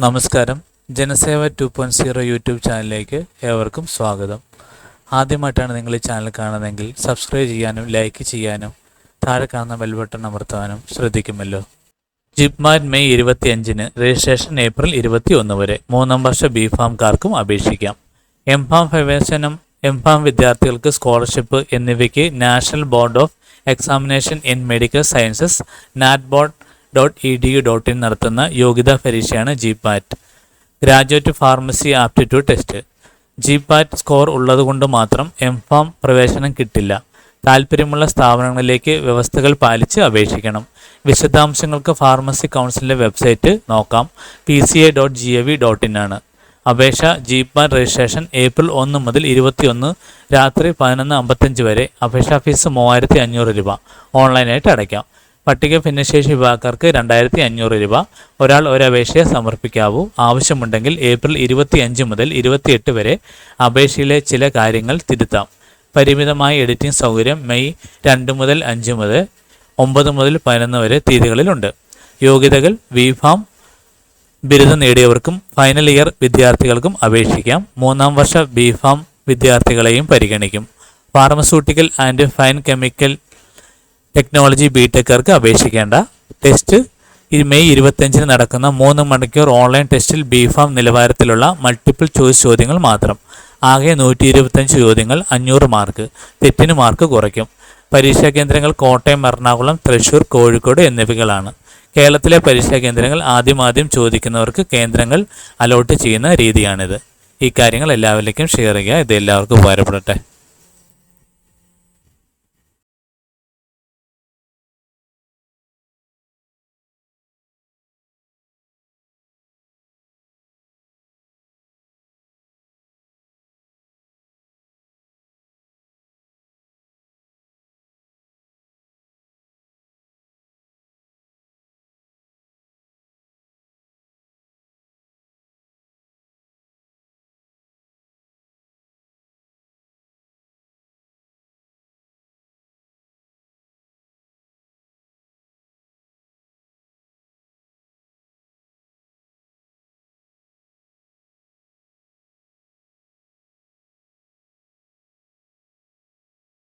നമസ്കാരം. Janaseva two point zero YouTube ചാനലിലേക്ക് ഏവർക്കും സ്വാഗതം. ആദ്യമായിട്ടാണ് നിങ്ങൾ ഈ ചാനൽ കാണുന്നതെങ്കിൽ സബ്സ്ക്രൈബ് ചെയ്യാനും ലൈക്ക് ചെയ്യാനും താഴെ കാണുന്ന ബെൽ ബട്ടൺ അമർത്താനും ശ്രദ്ധിക്കുമല്ലോ. ജിപ്മാറ്റ് മെയ് ഇരുപത്തിയഞ്ചിന് രജിസ്ട്രേഷൻ ഏപ്രിൽ ഇരുപത്തി ഒന്ന് വരെ മൂന്നാം വർഷ ബി ഫാംകാർക്കും അപേക്ഷിക്കാം. എം ഫാം പ്രവേശനം എം ഫാം വിദ്യാർത്ഥികൾക്ക് സ്കോളർഷിപ്പ് എന്നിവയ്ക്ക് National Board of Examination in Medical Sciences natboard dot E D U dot in നടത്തുന്ന യോഗ്യതാ പരീക്ഷയാണ് G PAT graduate pharmacy aptitude test G PAT score ഉള്ളതുകൊണ്ട് മാത്രം എം ഫാം പ്രവേശനം കിട്ടില്ല. താല്പര്യമുള്ള സ്ഥാപനങ്ങളിലേക്ക് വ്യവസ്ഥകൾ പാലിച്ച് അപേക്ഷിക്കണം. വിശദാംശങ്ങൾക്ക് ഫാർമസി കൗൺസിലിന്റെ വെബ്സൈറ്റ് നോക്കാം. P C A dot G A V dot in ആണ്. അപേക്ഷ ജീപ്പാൻ രജിസ്ട്രേഷൻ ഏപ്രിൽ ഒന്ന് മുതൽ ഇരുപത്തിയൊന്ന് രാത്രി പതിനൊന്ന് അമ്പത്തഞ്ച് വരെ. അപേക്ഷാ ഫീസ് മൂവായിരത്തി അഞ്ഞൂറ് രൂപ. ഓൺലൈനായിട്ട് അടയ്ക്കാം. പട്ടിക ഭിന്നശേഷി വിഭാഗക്കാർക്ക് രണ്ടായിരത്തി അഞ്ഞൂറ് രൂപ. ഒരാൾ ഒരു അപേക്ഷയെ സമർപ്പിക്കാവൂ. ആവശ്യമുണ്ടെങ്കിൽ ഏപ്രിൽ ഇരുപത്തിയഞ്ച് മുതൽ ഇരുപത്തിയെട്ട് വരെ അപേക്ഷയിലെ ചില കാര്യങ്ങൾ തിരുത്താം. പരിമിതമായ എഡിറ്റിംഗ് സൗകര്യം മെയ് രണ്ട് മുതൽ അഞ്ച് മുതൽ ഒമ്പത് മുതൽ പതിനൊന്ന് വരെ തീയതികളിലുണ്ട്. യോഗ്യതകൾ വി ഫാം ബിരുദം നേടിയവർക്കും ഫൈനൽ ഇയർ വിദ്യാർത്ഥികൾക്കും അപേക്ഷിക്കാം. മൂന്നാം വർഷ ബിഫാം വിദ്യാർത്ഥികളെയും പരിഗണിക്കും. Pharmaceutical and fine chemical technology B ടെക്കാർക്ക് അപേക്ഷിക്കേണ്ട. ടെസ്റ്റ് മെയ് ഇരുപത്തഞ്ചിന് നടക്കുന്ന മൂന്ന് മണിക്കൂർ ഓൺലൈൻ ടെസ്റ്റിൽ ബിഫാം നിലവാരത്തിലുള്ള മൾട്ടിപ്പിൾ ചോയ്സ് ചോദ്യങ്ങൾ മാത്രം. ആകെ നൂറ്റി ഇരുപത്തഞ്ച് ചോദ്യങ്ങൾ അഞ്ഞൂറ് മാർക്ക് തെറ്റിന് മാർക്ക് കുറയ്ക്കും. പരീക്ഷാ കേന്ദ്രങ്ങൾ കോട്ടയം എറണാകുളം തൃശൂർ കോഴിക്കോട് എന്നിവകളാണ്. കേരളത്തിലെ പരീക്ഷാ കേന്ദ്രങ്ങൾ ആദ്യമാദ്യം ചോദിക്കുന്നവർക്ക് കേന്ദ്രങ്ങൾ അലോട്ട് ചെയ്യുന്ന രീതിയാണിത്. ഈ കാര്യങ്ങൾ എല്ലാവരിലേക്കും ഷെയർ ചെയ്യുക. ഇത് എല്ലാവർക്കും ഉപകാരപ്പെടട്ടെ.